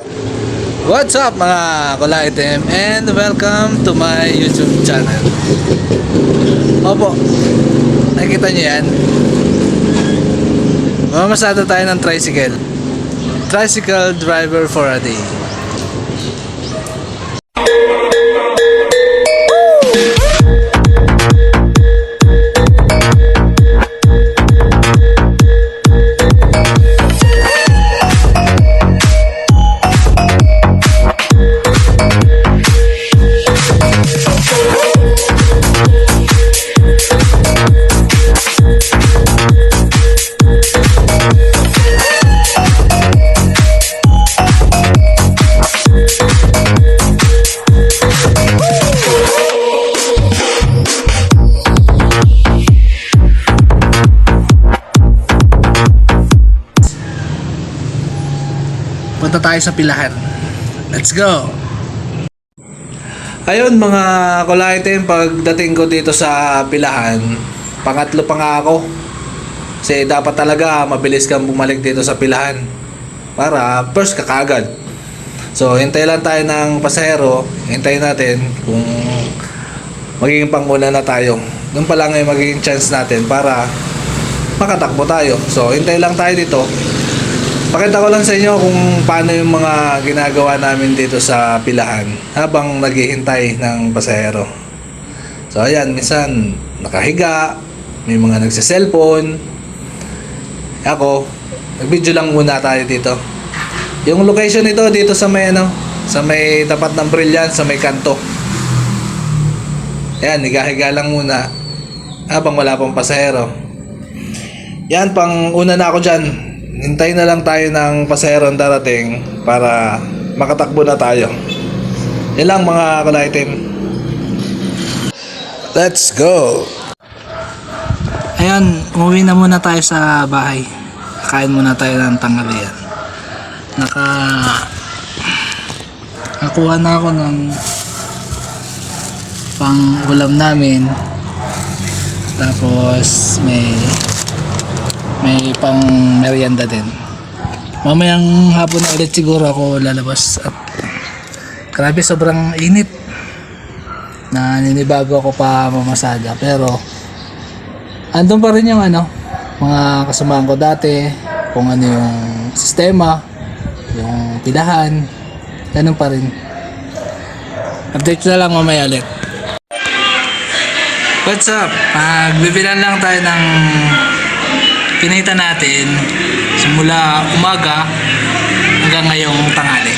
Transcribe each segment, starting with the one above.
What's up mga kulaitim and welcome to my YouTube channel. Opo, nakikita nyo yan? Mamasada tayo ng tricycle. Tricycle driver for a day. Punta tayo sa pilahan. Let's go! Ayun mga kulaitim, pagdating ko dito sa pilahan, pangatlo pa nga ako. Kasi dapat talaga mabilis kang bumalik dito sa pilahan. Para first ka kaagad. So, hintay lang tayo ng pasahero. Hintayin natin kung magiging panguna na tayo. Doon pa lang ay magiging chance natin para makatakbo tayo. So, hintay lang tayo dito. Pakita ko lang sa inyo kung paano yung mga ginagawa namin dito sa pilahan habang naghihintay ng pasahero. So ayan, minsan nakahiga, may mga nagsa-cellphone. Ako, nag-video lang muna tayo dito. Yung location nito dito sa may ano, sa may tapat ng Brilliant, sa may kanto. Ayan, higa-higa lang muna habang wala pang pasahero. Yan, pang una na ako dyan. Hintay na lang tayo ng pasahero ang darating para makatakbo na tayo. Yan lang mga kalaitim. Let's go! Ayan, umuwi na muna tayo sa bahay. Kain muna tayo ng tanghalian. Naka... Nakuha na ako ng pang ulam namin. Tapos may may pang merienda din. Mamayang hapon na ulit siguro ako lalabas at grabe sobrang init. Na ninibago ako pa mamasada pero andun pa rin yung ano mga kasamahan ko dati kung ano yung sistema yung pilahan ganun pa rin. Update na lang mamaya ulit. What's up? Magbibilan lang tayo ng pinita natin simula umaga hanggang ngayong tanghali.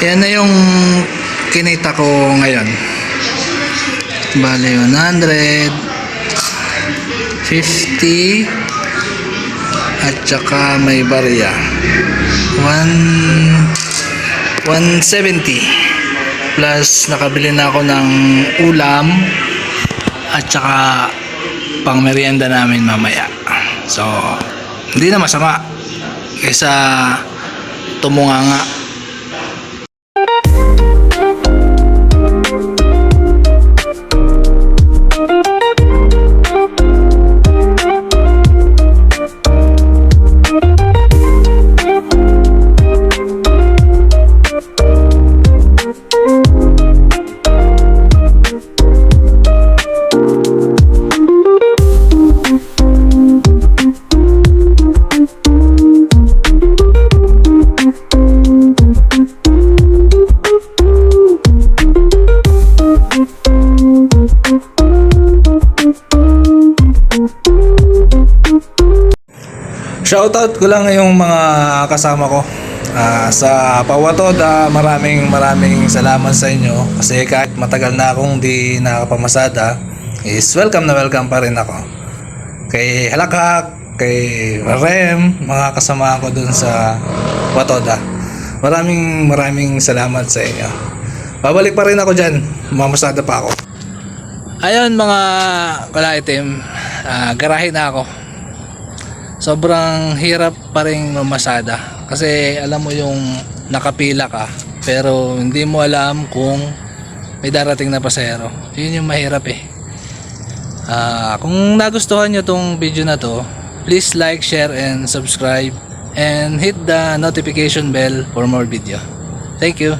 Yan na yung kinita ko ngayon. Bale, 100 50 at saka may barya. 1 170 plus nakabili na ako ng ulam at saka pang merienda namin mamaya. So hindi na masama kaysa tumunga nga Shoutout ko lang yung mga kasama ko Ah, sa Pawatod. ah, maraming maraming salamat sa inyo kasi kahit matagal na akong di nakapamasada is welcome na welcome pa rin ako. Kay Halakak, kay Rem, mga kasama ko dun sa Watoda. Maraming maraming salamat sa inyo. Babalik pa rin ako dyan. Mamasada pa ako. Ayun mga kalaitim, uh, garahe na ako. Sobrang hirap pa rin mamasada. Kasi alam mo yung nakapila ka pero hindi mo alam kung may darating na pasahero. Yun yung mahirap eh. Ah, kung nagustuhan nyo tong video na to, please like, share, and subscribe. And hit the notification bell for more video. Thank you.